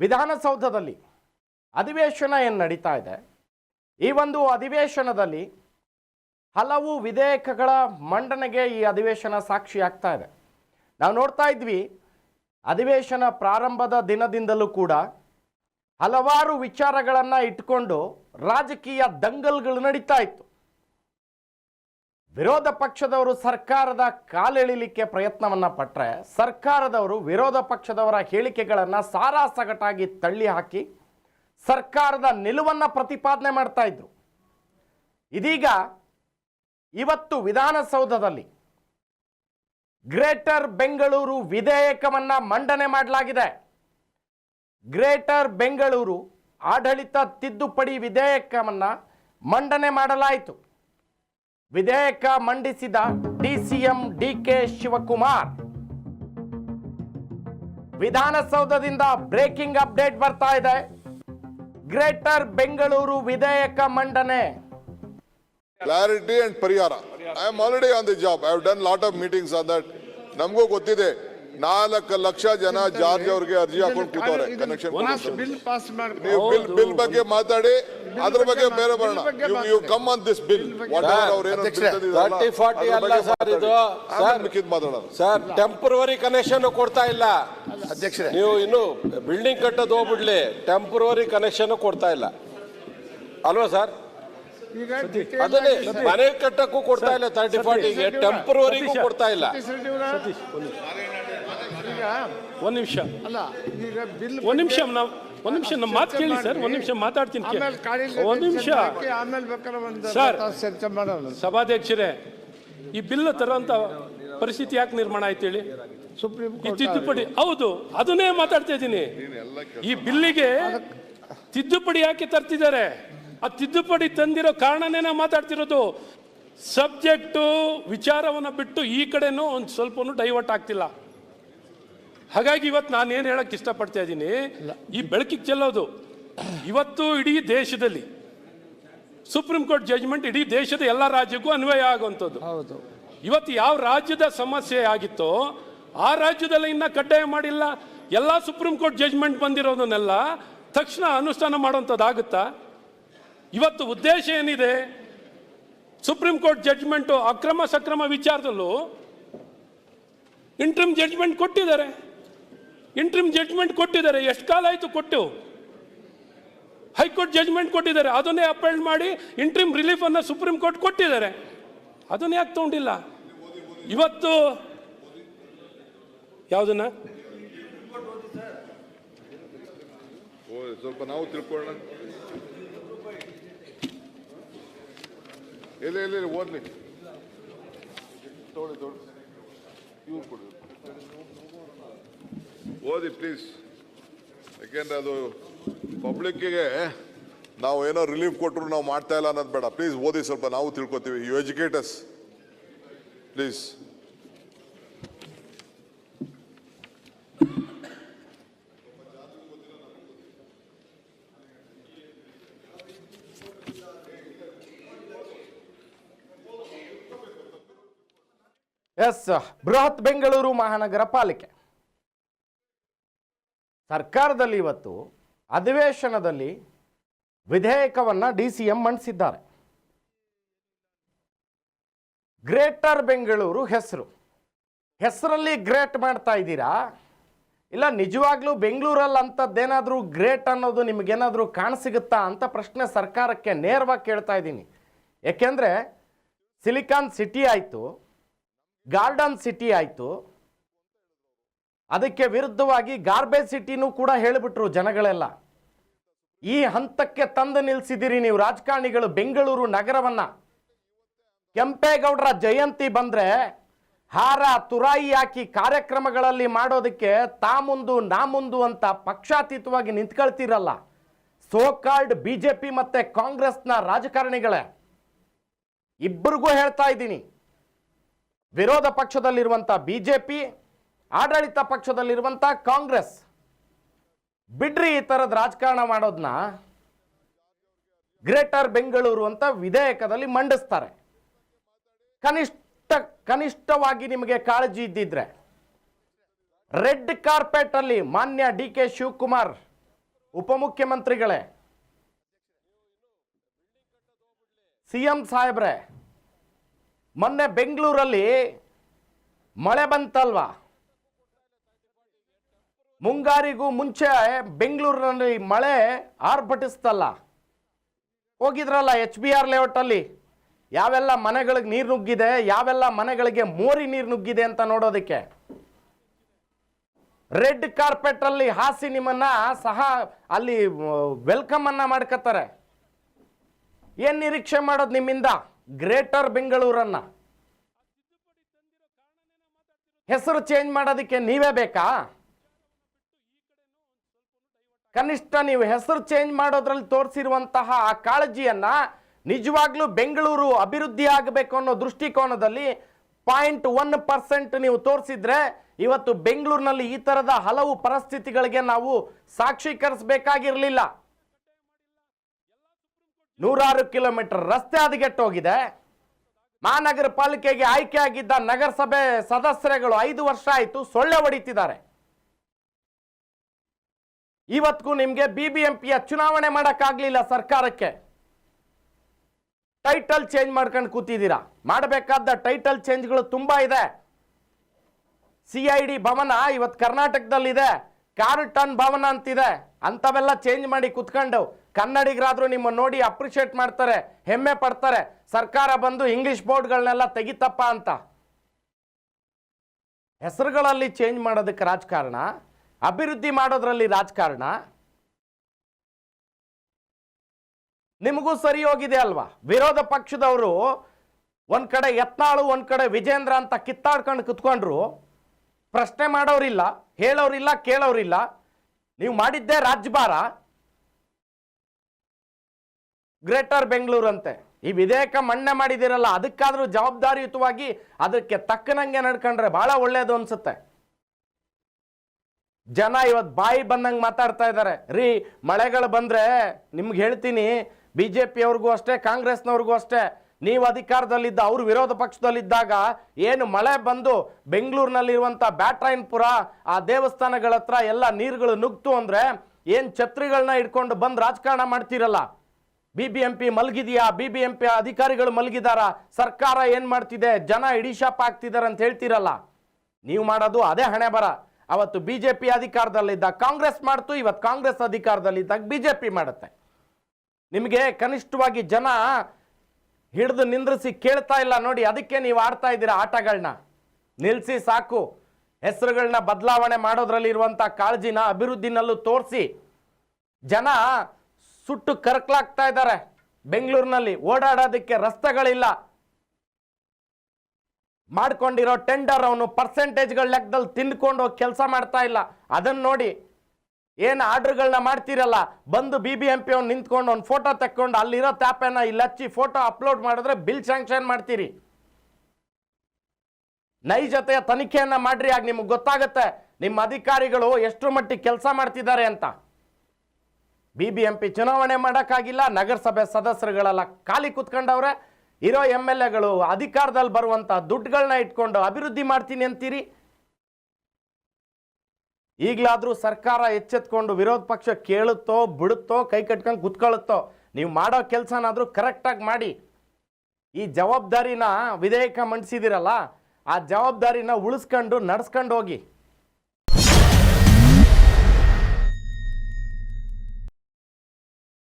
ವಿಧಾನಸೌಧದಲ್ಲಿ ಅಧಿವೇಶನ ಏನು ನಡೀತಾ ಇದೆ? ಈ ಒಂದು ಅಧಿವೇಶನದಲ್ಲಿ ಹಲವು ವಿಧೇಯಕಗಳ ಮಂಡನೆಗೆ ಈ ಅಧಿವೇಶನ ಸಾಕ್ಷಿ ಆಗ್ತಾ ಇದೆ. ನಾವು ನೋಡ್ತಾ ಇದ್ವಿ, ಅಧಿವೇಶನ ಪ್ರಾರಂಭದ ದಿನದಿಂದಲೂ ಕೂಡ ಹಲವಾರು ವಿಚಾರಗಳನ್ನು ಇಟ್ಕೊಂಡು ರಾಜಕೀಯ ದಂಗಲ್ಗಳು ನಡೀತಾ ಇತ್ತು. ವಿರೋಧ ಪಕ್ಷದವರು ಸರ್ಕಾರದ ಕಾಲೆಳಿಲಿಕ್ಕೆ ಪ್ರಯತ್ನವನ್ನ ಪಟ್ಟರೆ ಸರ್ಕಾರದವರು ವಿರೋಧ ಪಕ್ಷದವರ ಹೇಳಿಕೆಗಳನ್ನು ಸಾರಾಸಗಟಾಗಿ ತಳ್ಳಿ ಹಾಕಿ ಸರ್ಕಾರದ ನಿಲುವನ್ನು ಪ್ರತಿಪಾದನೆ ಮಾಡ್ತಾ ಇದ್ರು. ಇದೀಗ ಇವತ್ತು ವಿಧಾನಸೌಧದಲ್ಲಿ ಗ್ರೇಟರ್ ಬೆಂಗಳೂರು ವಿಧೇಯಕವನ್ನ ಮಂಡನೆ ಮಾಡಲಾಗಿದೆ. ಗ್ರೇಟರ್ ಬೆಂಗಳೂರು ಆಡಳಿತ ತಿದ್ದುಪಡಿ ವಿಧೇಯಕವನ್ನ ಮಂಡನೆ ಮಾಡಲಾಯಿತು. ವಿಧೇಯಕ ಮಂಡಿಸಿದ ಡಿಸಿಎಂ ಡಿಕೆ ಶಿವಕುಮಾರ್. ವಿಧಾನಸೌಧದಿಂದ ಬ್ರೇಕಿಂಗ್ ಅಪ್ಡೇಟ್ ಬರ್ತಾ ಇದೆ. ಗ್ರೇಟರ್ ಬೆಂಗಳೂರು ವಿಧೇಯಕ ಮಂಡನೆ. ಕ್ಲಾರಿಟಿ ಅಂಡ್ ಪರಿಹಾರ I am already on the job I have done lot of meetings on that ನಮಗೂ ಗೊತ್ತಿದೆ. ನಾಲ್ಕು ಲಕ್ಷ ಜನ ಜಾರ್ಜ್ ಅವ್ರಿಗೆ ಅರ್ಜಿ ಹಾಕೊಂಡು ಕೂತವ್ರೆ ಕನೆಕ್ಷನ್ ಬಿಲ್ ಪಾಸ್ ಮಾಡಿ ನೀವು ಬಿಲ್ ಬಿಲ್ ಬಗ್ಗೆ ಮಾತಾಡಿ ಅದ್ರ ಬಗ್ಗೆ ಬೇರೆ ಬರೋಣ. You come on this bill ಅಲ್ಲ ಸರ್ ಇದು. ಸರ್ ಮಿಕ್ಕಿದ್ ಮಾತಾಡೋಣ. ಸರ್ ಟೆಂಪರವರಿ ಕನೆಕ್ಷನ್ ಕೊಡ್ತಾ ಇಲ್ಲ. ಅಧ್ಯಕ್ಷರೇ. ನೀವು ಇನ್ನು ಬಿಲ್ಡಿಂಗ್ ಕಟ್ಟೋದು ಹೋಗ್ಬಿಡ್ಲಿ. ಟೆಂಪ್ರವರಿ ಕನೆಕ್ಷನ್ ಕೊಡ್ತಾ ಇಲ್ಲ. ಅಲ್ವಾ ಸರ್ ಅದನ್ನೇ ಮನೆ ಕಟ್ಟಕ್ಕೂ ಕೊಡ್ತಾ ಇಲ್ಲ ತರ್ಟಿ ಫಾರ್ಟಿಗೆ ಟೆಂಪರವರಿಗೂ ಕೊಡ್ತಾ ಇಲ್ಲ. ಈಗ ಒಂದ್ ನಿಮಿಷ. ಅಲ್ಲ ಈಗ ಬಿಲ್ ಒಂದ್ ನಿಮಿಷ ನಾವು ಒಂದ್ ನಿಮಿಷ ನಮ್ಮ ಮಾತು ಕೇಳಿ ಸರ್ ಒಂದ್ ನಿಮಿಷ ಮಾತಾಡ್ತೀನಿ ಆಮೇಲೆ ಒಂದ್ ನಿಮಿಷ. ಆಮೇಲೆ ಬೇಕಾದ್ರೆ ಒಂದು ಸರ್. ತಾಸು ಚರ್ಚೆ ಮಾಡೋಣ. ಸಭಾಧ್ಯಕ್ಷರೇ ಈ ಬಿಲ್ ತರೋಂಥ ಪರಿಸ್ಥಿತಿ ಯಾಕೆ ನಿರ್ಮಾಣ ಆಯ್ತು ಹೇಳಿ? ಸುಪ್ರೀಂ ಈ ತಿದ್ದುಪಡಿ ಹೌದು ಅದನ್ನೇ ಮಾತಾಡ್ತಾ ಇದ್ದೀನಿ. ಈ ಬಿಲ್ಲಿಗೆ ತಿದ್ದುಪಡಿ ಯಾಕೆ ತರ್ತಿದ್ದಾರೆ? ಆ ತಿದ್ದುಪಡಿ ತಂದಿರೋ ಕಾರಣನೇ ನಾವು ಮಾತಾಡ್ತಿರೋದು. ಸಬ್ಜೆಕ್ಟು ವಿಚಾರವನ್ನ ಬಿಟ್ಟು ಈ ಕಡೆನೂ ಒಂದು ಸ್ವಲ್ಪನೂ ಡೈವರ್ಟ್ ಆಗ್ತಿಲ್ಲ. ಹಾಗಾಗಿ ಇವತ್ತು ನಾನು ಏನು ಹೇಳಕ್ ಇಷ್ಟಪಡ್ತಾ ಇದ್ದೀನಿ ಈ ಬೆಳಕಿಗೆ ಚೆಲ್ಲೋದು. ಇವತ್ತು ಇಡೀ ದೇಶದಲ್ಲಿ ಸುಪ್ರೀಂ ಕೋರ್ಟ್ ಜಜ್ಮೆಂಟ್ ಇಡೀ ದೇಶದ ಎಲ್ಲ ರಾಜ್ಯಕ್ಕೂ ಅನ್ವಯ ಆಗುವಂಥದ್ದು. ಹೌದು. ಇವತ್ತು ಯಾವ ರಾಜ್ಯದ ಸಮಸ್ಯೆ ಆಗಿತ್ತೋ ಆ ರಾಜ್ಯದಲ್ಲಿ ಇನ್ನ ಕಡ್ಡಾಯ ಮಾಡಿಲ್ಲ. ಎಲ್ಲ ಸುಪ್ರೀಂ ಕೋರ್ಟ್ ಜಜ್ಮೆಂಟ್ ಬಂದಿರೋದನ್ನೆಲ್ಲ ತಕ್ಷಣ ಅನುಷ್ಠಾನ ಮಾಡುವಂಥದ್ದಾಗುತ್ತಾ ಇವತ್ತು ಉದ್ದೇಶ ಏನಿದೆ? ಸುಪ್ರೀಂ ಕೋರ್ಟ್ ಜಡ್ಜ್ಮೆಂಟು ಅಕ್ರಮ ಸಕ್ರಮ ವಿಚಾರದಲ್ಲೂ ಇಂಟ್ರಿಮ್ ಜಡ್ಜ್ಮೆಂಟ್ ಕೊಟ್ಟಿದ್ದಾರೆ. ಇಂಟ್ರಿಮ್ ಜಡ್ಜ್ಮೆಂಟ್ ಕೊಟ್ಟಿದ್ದಾರೆ. ಎಷ್ಟು ಕಾಲ ಆಯಿತು ಕೊಟ್ಟು? ಹೈಕೋರ್ಟ್ ಜಡ್ಜ್ಮೆಂಟ್ ಕೊಟ್ಟಿದ್ದಾರೆ. ಅದನ್ನೇ ಅಪೇಲ್ ಮಾಡಿ ಇಂಟ್ರಿಮ್ ರಿಲೀಫ್ ಅನ್ನ ಸುಪ್ರೀಂ ಕೋರ್ಟ್ ಕೊಟ್ಟಿದ್ದಾರೆ. ಅದನ್ನ ಯಾಕೆ ತಗೊಂಡಿಲ್ಲ? ಇವತ್ತು ಯಾವುದನ್ನ? ಸ್ವಲ್ಪ ನಾವು ತಿಳ್ಕೊಳ್ಳೋಣ. ಓದ್ಲಿ. ಓದಿ ಪ್ಲೀಸ್ ಯಾಕೆಂದ್ರೆ ಅದು ಪಬ್ಲಿಕ್ಕಿಗೆ ನಾವು ಏನೋ ರಿಲೀಫ್ ಕೊಟ್ಟರು ನಾವು ಮಾಡ್ತಾ ಇಲ್ಲ ಅನ್ನೋದು ಬೇಡ. ಪ್ಲೀಸ್ ಓದಿ ಸ್ವಲ್ಪ, ನಾವು ತಿಳ್ಕೊತೀವಿ. You educate us please yes Bruhat Bengaluru Mahanagara Palike. ಸರ್ಕಾರದಲ್ಲಿ ಇವತ್ತು ಅಧಿವೇಶನದಲ್ಲಿ ವಿಧೇಯಕವನ್ನು ಡಿ ಸಿ ಎಂ ಮಂಡಿಸಿದ್ದಾರೆ. ಗ್ರೇಟರ್ ಬೆಂಗಳೂರು ಹೆಸರು. ಹೆಸರಲ್ಲಿ ಗ್ರೇಟ್ ಮಾಡ್ತಾ ಇದ್ದೀರಾ? ಇಲ್ಲ ನಿಜವಾಗ್ಲೂ ಬೆಂಗಳೂರಲ್ಲಿ ಅಂಥದ್ದೇನಾದರೂ ಗ್ರೇಟ್ ಅನ್ನೋದು ನಿಮಗೇನಾದರೂ ಕಾಣಸಿಗುತ್ತಾ ಅಂತ ಪ್ರಶ್ನೆ ಸರ್ಕಾರಕ್ಕೆ ನೇರವಾಗಿ ಕೇಳ್ತಾ ಇದ್ದೀನಿ. ಏಕೆಂದರೆ ಸಿಲಿಕಾನ್ ಸಿಟಿ ಆಯಿತು, ಗಾರ್ಡನ್ ಸಿಟಿ ಆಯಿತು ಅದಕ್ಕೆ ವಿರುದ್ಧವಾಗಿ ಗಾರ್ಬೇಜ್ ಸಿಟಿನೂ ಕೂಡ ಹೇಳಿಬಿಟ್ರು ಜನಗಳೆಲ್ಲ. ಈ ಹಂತಕ್ಕೆ ತಂದು ನಿಲ್ಲಿಸಿದಿರಿ ನೀವು ರಾಜಕಾರಣಿಗಳು ಬೆಂಗಳೂರು ನಗರವನ್ನ. ಕೆಂಪೇಗೌಡರ ಜಯಂತಿ ಬಂದ್ರೆ ಹಾರ ತುರಾಯಿ ಹಾಕಿ ಕಾರ್ಯಕ್ರಮಗಳಲ್ಲಿ ಮಾಡೋದಕ್ಕೆ ತಾ ಮುಂದು ನಾ ಮುಂದು ಅಂತ ಪಕ್ಷಾತೀತವಾಗಿ ನಿಂತ್ಕೊಳ್ತಿರಲ್ಲ. So called B J P ಮತ್ತೆ ಕಾಂಗ್ರೆಸ್ನ ರಾಜಕಾರಣಿಗಳೇ. ಇಬ್ಬರಿಗೂ ಹೇಳ್ತಾ ಇದ್ದೀನಿ. ವಿರೋಧ ಪಕ್ಷದಲ್ಲಿರುವಂಥ ಬಿ ಜೆ ಪಿ ಆಡಳಿತ ಪಕ್ಷದಲ್ಲಿರುವಂಥ ಕಾಂಗ್ರೆಸ್. ಬಿಡ್ರಿ ಈ ಥರದ ರಾಜಕಾರಣ ಮಾಡೋದನ್ನ ಗ್ರೇಟರ್ ಬೆಂಗಳೂರು ಅಂತ ವಿಧೇಯಕದಲ್ಲಿ ಮಂಡಿಸ್ತಾರೆ. ಕನಿಷ್ಠ, ಕನಿಷ್ಠವಾಗಿ ನಿಮಗೆ ಕಾಳಜಿ ಇದ್ದಿದ್ರೆ. ರೆಡ್ ಕಾರ್ಪೆಟ್ ಅಲ್ಲಿ ಮಾನ್ಯ ಡಿ ಕೆ ಶಿವಕುಮಾರ್, ಉಪಮುಖ್ಯಮಂತ್ರಿಗಳೇ, ಸಿಎಂ ಸಾಹೇಬ್ರೆ, ಮೊನ್ನೆ ಬೆಂಗಳೂರಲ್ಲಿ ಮಳೆ ಬಂತಲ್ವಾ? ಮುಂಗಾರಿಗೂ ಮುಂಚೆ ಬೆಂಗಳೂರಿನಲ್ಲಿ ಮಳೆ ಆರ್ಭಟಿಸ್ತಲ್ಲ. ಹೋಗಿದ್ರಲ್ಲ ಎಚ್ ಬಿ ಆರ್ ಲೇಔಟಲ್ಲಿ? ಯಾವೆಲ್ಲ ಮನೆಗಳಿಗೆ ನೀರು ನುಗ್ಗಿದೆ, ಯಾವೆಲ್ಲ ಮನೆಗಳಿಗೆ ಮೋರಿ ನೀರು ನುಗ್ಗಿದೆ ಅಂತ ನೋಡೋದಕ್ಕೆ. ರೆಡ್ ಕಾರ್ಪೆಟ್ ಅಲ್ಲಿ ಹಾಸಿ ನಿಮ್ಮನ್ನ ಸಹ ಅಲ್ಲಿ ವೆಲ್ಕಮ್ ಅನ್ನ ಮಾಡ್ಕತ್ತಾರೆ. ಏನ್ ನಿರೀಕ್ಷೆ ಮಾಡೋದು ನಿಮ್ಮಿಂದ? ಗ್ರೇಟರ್ ಬೆಂಗಳೂರನ್ನ. ಹೆಸರು ಚೇಂಜ್ ಮಾಡೋದಕ್ಕೆ ನೀವೇ ಬೇಕಾ? ಕನಿಷ್ಠ ನೀವು ಹೆಸರು ಚೇಂಜ್ ಮಾಡೋದ್ರಲ್ಲಿ ತೋರಿಸಿರುವಂತಹ ಆ ಕಾಳಜಿಯನ್ನ ನಿಜವಾಗ್ಲೂ ಬೆಂಗಳೂರು ಅಭಿವೃದ್ಧಿ ಆಗಬೇಕು ಅನ್ನೋ ದೃಷ್ಟಿಕೋನದಲ್ಲಿ ಪಾಯಿಂಟ್ ಒನ್ ಪರ್ಸೆಂಟ್ ನೀವು ತೋರಿಸಿದ್ರೆ ಇವತ್ತು ಬೆಂಗಳೂರಿನಲ್ಲಿ ಈ ತರದ ಹಲವು ಪರಿಸ್ಥಿತಿಗಳಿಗೆ ನಾವು ಸಾಕ್ಷೀಕರಿಸಬೇಕಾಗಿರಲಿಲ್ಲ ನೂರಾರು ಕಿಲೋಮೀಟರ್ ರಸ್ತೆ ಹದಗೆಟ್ಟೋಗಿದೆ. ಮಹಾನಗರ ಪಾಲಿಕೆಗೆ ಆಯ್ಕೆಯಾಗಿದ್ದ ನಗರಸಭೆ ಸದಸ್ಯರುಗಳು ಐದು ವರ್ಷ ಆಯಿತು ಸೊಳ್ಳೆ ಹೊಡಿತಿದ್ದಾರೆ. ಇವತ್ತಿಗೂ ನಿಮಗೆ ಬಿ ಬಿ ಎಂ ಪಿಯ ಚುನಾವಣೆ ಮಾಡೋಕ್ಕಾಗಲಿಲ್ಲ ಸರ್ಕಾರಕ್ಕೆ. ಟೈಟಲ್ ಚೇಂಜ್ ಮಾಡ್ಕೊಂಡು ಕೂತಿದ್ದೀರಾ? ಮಾಡಬೇಕಾದ ಟೈಟಲ್ ಚೇಂಜ್ಗಳು ತುಂಬಾ ಇದೆ. ಸಿ ಐ ಡಿ ಭವನ ಇವತ್ತು ಕರ್ನಾಟಕದಲ್ಲಿದೆ. ಕಾರ್ಟನ್ ಭವನ ಅಂತಿದೆ. ಅಂಥವೆಲ್ಲ ಚೇಂಜ್ ಮಾಡಿ ಕುತ್ಕೊಂಡು ಕನ್ನಡಿಗರಾದರೂ ನಿಮ್ಮ ನೋಡಿ ಅಪ್ರಿಷಿಯೇಟ್ ಮಾಡ್ತಾರೆ, ಹೆಮ್ಮೆ ಪಡ್ತಾರೆ. ಸರ್ಕಾರ ಬಂದು ಇಂಗ್ಲಿಷ್ ಬೋರ್ಡ್ಗಳನ್ನೆಲ್ಲ ತೆಗಿತಪ್ಪ ಅಂತ. ಹೆಸರುಗಳಲ್ಲಿ ಚೇಂಜ್ ಮಾಡೋದಕ್ಕೆ ರಾಜಕಾರಣ. ಅಭಿವೃದ್ಧಿ ಮಾಡೋದ್ರಲ್ಲಿ ರಾಜಕಾರಣ ನಿಮಗೂ ಸರಿ ಹೋಗಿದೆ ಅಲ್ವಾ? ವಿರೋಧ ಪಕ್ಷದವರು ಒಂದ್ ಕಡೆ ಯತ್ನಾಳು, ಒಂದ್ ಕಡೆ ವಿಜೇಂದ್ರ ಅಂತ ಕಿತ್ತಾಡ್ಕೊಂಡು ಕುತ್ಕೊಂಡ್ರು, ಪ್ರಶ್ನೆ ಮಾಡೋರಿಲ್ಲ, ಹೇಳೋರಿಲ್ಲ, ಕೇಳೋರಿಲ್ಲ. ನೀವು ಮಾಡಿದ್ದೇ ರಾಜ್ಯಭಾರ ಗ್ರೇಟರ್ ಬೆಂಗಳೂರು ಅಂತೆ. ಈ ವಿಧೇಯಕ ಮಣ್ಣೆ ಮಾಡಿದಿರಲ್ಲ ಅದಕ್ಕಾದ್ರೂ ಜವಾಬ್ದಾರಿಯುತವಾಗಿ ಅದಕ್ಕೆ ತಕ್ಕನಂಗೆ ನಡ್ಕೊಂಡ್ರೆ ಬಹಳ ಒಳ್ಳೇದು ಅನ್ಸುತ್ತೆ. ಜನ ಇವತ್ತು ಬಾಯಿ ಬಂದಂಗೆ ಮಾತಾಡ್ತಾ ಇದ್ದಾರೆ. ರೀ, ಮಳೆಗಳು ಬಂದ್ರೆ ನಿಮ್ಗೆ ಹೇಳ್ತೀನಿ ಬಿ ಜೆ ಪಿಯವ್ರಿಗೂ ಅಷ್ಟೇ, ಕಾಂಗ್ರೆಸ್ನವ್ರಿಗೂ ಅಷ್ಟೇ, ನೀವು ಅಧಿಕಾರದಲ್ಲಿದ್ದ, ಅವರು ವಿರೋಧ ಪಕ್ಷದಲ್ಲಿದ್ದಾಗ ಏನು ಮಳೆ ಬಂದು ಬೆಂಗಳೂರಿನಲ್ಲಿರುವಂಥ ಬ್ಯಾಟ್ರಾಯನ್ಪುರ, ಆ ದೇವಸ್ಥಾನಗಳ ಹತ್ರ ಎಲ್ಲ ನೀರುಗಳು ನುಗ್ತು ಅಂದ್ರೆ ಏನು ಛತ್ರಿಗಳನ್ನ ಇಟ್ಕೊಂಡು ಬಂದು ರಾಜಕಾರಣ ಮಾಡ್ತೀರಲ್ಲ? ಬಿ ಬಿ ಎಂ ಪಿ ಮಲಗಿದೆಯಾ? ಬಿ ಬಿ ಎಂ ಪಿ ಅಧಿಕಾರಿಗಳು ಮಲಗಿದಾರ? ಸರ್ಕಾರ ಏನು ಮಾಡ್ತಿದೆ? ಜನ ಇಡಿಶಾಪ್ ಆಗ್ತಿದ್ದಾರೆ ಅಂತ ಹೇಳ್ತಿರಲ್ಲ? ನೀವು ಮಾಡೋದು ಅದೇ ಹಣೆ ಬರ ಅವತ್ತು ಬಿ ಜೆ ಪಿ ಅಧಿಕಾರದಲ್ಲಿದ್ದ ಕಾಂಗ್ರೆಸ್ ಮಾಡ್ತು, ಇವತ್ತು ಕಾಂಗ್ರೆಸ್ ಅಧಿಕಾರದಲ್ಲಿದ್ದಾಗ ಬಿ ಜೆ ಪಿ ಮಾಡುತ್ತೆ. ನಿಮಗೆ ಕನಿಷ್ಠವಾಗಿ ಜನ ಹಿಡಿದು ನಿಂದ್ರಿಸಿ ಕೇಳ್ತಾ ಇಲ್ಲ ನೋಡಿ, ಅದಕ್ಕೆ ನೀವು ಆಡ್ತಾ ಇದ್ದೀರಾ ಆಟಗಳನ್ನ ನಿಲ್ಲಿಸಿ ಸಾಕು. ಹೆಸರುಗಳನ್ನ ಬದಲಾವಣೆ ಮಾಡೋದ್ರಲ್ಲಿ ಇರುವಂಥ ಕಾಳಜಿನ ಅಭಿವೃದ್ಧಿನಲ್ಲೂ ತೋರಿಸಿ. ಜನ ಸುಟ್ಟು ಕರ್ಕಲಾಗ್ತಾ ಇದ್ದಾರೆ. ಬೆಂಗಳೂರಿನಲ್ಲಿ ಓಡಾಡೋದಕ್ಕೆ ರಸ್ತೆಗಳಿಲ್ಲ. ಮಾಡ್ಕೊಂಡಿರೋ ಟೆಂಡರ್ ಅವನು ಪರ್ಸೆಂಟೇಜ್ಗಳ ಲೆಕ್ಕದಲ್ಲಿ ತಿಂದ್ಕೊಂಡು ಹೋಗಿ ಕೆಲಸ ಮಾಡ್ತಾ ಇಲ್ಲ. ಅದನ್ನು ನೋಡಿ ಏನು ಆರ್ಡ್ರ್ಗಳನ್ನ ಮಾಡ್ತೀರಲ್ಲ? ಬಂದು ಬಿ ಬಿ ಎಂ ಪಿ ಅವ್ನು ನಿಂತ್ಕೊಂಡು ಒಂದು ಫೋಟೋ ತೆಕ್ಕೊಂಡು ಅಲ್ಲಿರೋ ತ್ಯಾಪೆನ ಇಲ್ಲಿ ಹಚ್ಚಿ ಫೋಟೋ ಅಪ್ಲೋಡ್ ಮಾಡಿದ್ರೆ ಬಿಲ್ ಸ್ಯಾಂಕ್ಷನ್ ಮಾಡ್ತೀರಿ. ನೈಜತೆಯ ತನಿಖೆಯನ್ನು ಮಾಡ್ರಿ, ಆಗ ನಿಮಗೆ ಗೊತ್ತಾಗುತ್ತೆ ನಿಮ್ಮ ಅಧಿಕಾರಿಗಳು ಎಷ್ಟು ಮಟ್ಟಿಗೆ ಕೆಲಸ ಮಾಡ್ತಿದ್ದಾರೆ ಅಂತ. ಬಿ ಬಿ ಎಂ ಪಿ ಚುನಾವಣೆ ಮಾಡೋಕ್ಕಾಗಿಲ್ಲ, ನಗರಸಭೆ ಸದಸ್ಯರುಗಳೆಲ್ಲ ಖಾಲಿ ಕುತ್ಕೊಂಡವ್ರೆ. ಇರೋ ಎಂ ಎಲ್ ಎಗಳು ಅಧಿಕಾರದಲ್ಲಿ ಬರುವಂಥ ದುಡ್ಡುಗಳನ್ನ ಇಟ್ಕೊಂಡು ಅಭಿವೃದ್ಧಿ ಮಾಡ್ತೀನಿ ಅಂತೀರಿ? ಈಗಲಾದರೂ ಸರ್ಕಾರ ಎಚ್ಚೆತ್ಕೊಂಡು ವಿರೋಧ ಪಕ್ಷ ಕೇಳುತ್ತೋ, ಬಿಡುತ್ತೋ, ಕೈ ಕಟ್ಕೊಂಡು ಕುತ್ಕೊಳ್ಳುತ್ತೋ, ನೀವು ಮಾಡೋ ಕೆಲಸನಾದರೂ ಕರೆಕ್ಟಾಗಿ ಮಾಡಿ. ಈ ಜವಾಬ್ದಾರಿನ ವಿಧೇಯಕ ಮಂಡಿಸಿದಿರಲ್ಲ, ಆ ಜವಾಬ್ದಾರಿನ ಉಳಿಸ್ಕೊಂಡು, ನಡ್ಸ್ಕೊಂಡು ಹೋಗಿ.